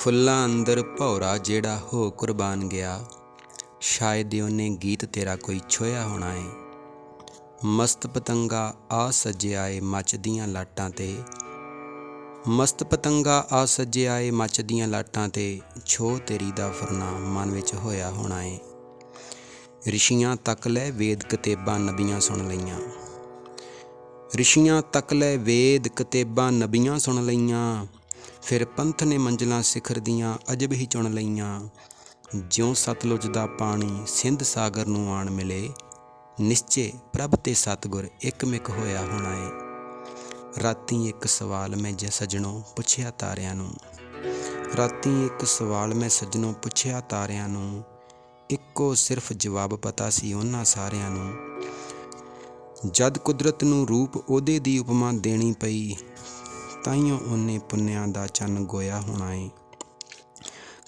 ਫੁੱਲਾਂ ਅੰਦਰ ਭੌਰਾ ਜਿਹੜਾ ਹੋ ਕੁਰਬਾਨ ਗਿਆ। ਸ਼ਾਇਦ ਉਹਨੇ ਗੀਤ ਤੇਰਾ ਕੋਈ ਛੋਇਆ ਹੋਣਾ ਏ। ਮਸਤ ਪਤੰਗਾ ਆ ਸੱਜਿਆ ਏ ਮੱਚਦੀਆਂ ਲਾਟਾਂ ਤੇ। ਮਸਤ ਪਤੰਗਾ ਆ ਸੱਜਿਆ ਏ ਮੱਚਦੀਆਂ ਲਾਟਾਂ ਤੇ। ਛੋ ਤੇਰੀ ਦਾ ਫਰਨਾ ਮਨ ਵਿੱਚ ਹੋਇਆ ਹੋਣਾ ਏ। ਰਿਸ਼ੀਆਂ ਤੱਕ ਲੈ ਵੇਦ ਕਤੇਬਾਂ ਨਬੀਆਂ ਸੁਣ ਲਈਆਂ। ਰਿਸ਼ੀਆਂ ਤੱਕ ਲੈ ਵੇਦ ਕਤੇਬਾਂ ਨਬੀਆਂ ਸੁਣ ਲਈਆਂ। ਫਿਰ ਪੰਥ ਨੇ ਮੰਜ਼ਲਾਂ ਸਿਖਰ ਦੀਆਂ ਅਜਬ ਹੀ ਚੁਣ ਲਈਆਂ। ਜਿਉਂ ਸਤਲੁਜ ਦਾ ਪਾਣੀ ਸਿੰਧ ਸਾਗਰ ਨੂੰ ਆਣ ਮਿਲੇ, ਨਿਸ਼ਚੇ ਪ੍ਰਭ ਤੇ ਸਤਗੁਰ ਇੱਕਮਿਕ ਹੋਇਆ ਹੋਣਾ ਏ ਰਾਤੀ ਇੱਕ ਸਵਾਲ ਮੈਂ ਜੇ ਸਜਣੋਂ ਪੁੱਛਿਆ ਤਾਰਿਆਂ ਨੂੰ। ਰਾਤੀ ਇੱਕ ਸਵਾਲ ਮੈਂ ਸਜਣੋਂ ਪੁੱਛਿਆ ਤਾਰਿਆਂ ਨੂੰ। ਇੱਕੋ ਸਿਰਫ ਜਵਾਬ ਪਤਾ ਸੀ ਉਹਨਾਂ ਸਾਰਿਆਂ ਨੂੰ। ਜਦ ਕੁਦਰਤ ਨੂੰ ਰੂਪ ਉਹਦੇ ਦੀ ਉਪਮਾ ਦੇਣੀ ਪਈ ਤਾਈਓ ਉਹਨੇ ਪੁੰਨਿਆਂ ਦਾ ਚੰਨ ਗੋਇਆ ਹੋਣਾ ਏ।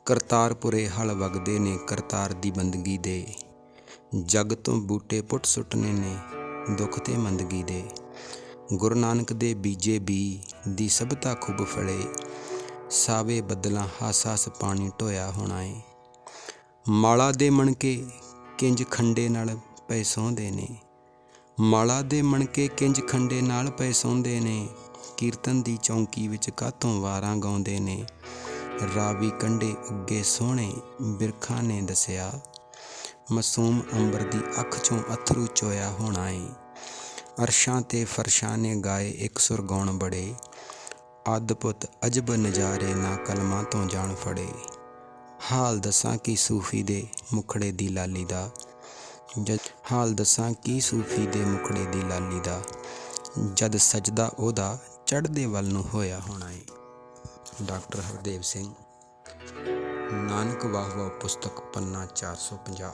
ਕਰਤਾਰਪੁਰੇ ਹਲ ਵਗਦੇ ਨੇ ਕਰਤਾਰ ਦੀ ਬੰਦਗੀ ਦੇ। ਜਗ ਤੋਂ ਬੂਟੇ ਪੁੱਟ ਸੁੱਟਨੇ ਨੇ ਦੁੱਖ ਤੇ ਮੰਦਗੀ ਦੇ। ਗੁਰੂ ਨਾਨਕ ਦੇ ਬੀਜੇ ਬੀ ਦੀ ਸਭਤਾ ਖੁੱਬ ਫਲੇ ਸਾਵੇ ਬੱਦਲਾਂ ਹਾਸ-ਹਾਸ ਪਾਣੀ ਢੋਇਆ ਹੋਣਾ ਏ। ਮਾਲਾ ਦੇ ਮਣਕੇ ਕਿੰਜ ਖੰਡੇ ਨਾਲ ਪਏ ਸੌਂਦੇ ਨੇ। ਮਾਲਾ ਦੇ ਮਣਕੇ ਕਿੰਜ ਖੰਡੇ ਨਾਲ ਪਏ ਸੌਂਦੇ ਨੇ। ਕੀਰਤਨ ਦੀ ਚੌਂਕੀ ਵਿੱਚ ਕਾਤੋਂ ਵਾਰਾਂ ਗਾਉਂਦੇ ਨੇ? ਰਾਵੀ ਕੰਢੇ ਉੱਗੇ ਸੋਹਣੇ ਬਿਰਖਾਂ ਨੇ ਦੱਸਿਆ, ਮਾਸੂਮ ਅੰਬਰ ਦੀ ਅੱਖ ਚੋਂ ਅਥਰੂ ਚੋਇਆ ਹੋਣਾ ਏ। ਅਰਸ਼ਾਂ ਤੇ ਫਰਸ਼ਾਂ ਨੇ ਗਾਏ ਇੱਕ ਸੁਰ ਗਾਉਣ ਬੜੇ ਅਦਭੁਤ ਅਜਬ ਨਜ਼ਾਰੇ ਨਾ ਕਲਮਾਂ ਤੋਂ ਜਾਣ ਫੜੇ। ਹਾਲ ਦੱਸਾਂ ਕੀ ਸੂਫੀ ਦੇ ਮੁਖੜੇ ਦੀ ਲਾਲੀ ਦਾ? ਹਾਲ ਦੱਸਾਂ ਕੀ ਸੂਫੀ ਦੇ ਮੁਖੜੇ ਦੀ ਲਾਲੀ ਦਾ? ਜਦ ਸਜਦਾ ਉਹਦਾ ਚੜ੍ਹਦੇ ਵੱਲ ਨੂੰ ਹੋਇਆ ਹੋਣਾ ਏ। ਡਾਕਟਰ ਹਰਦੇਵ ਸਿੰਘ, ਨਾਨਕ ਵਾਹ ਵਾਹ ਪੁਸਤਕ ਪੰਨਾ 450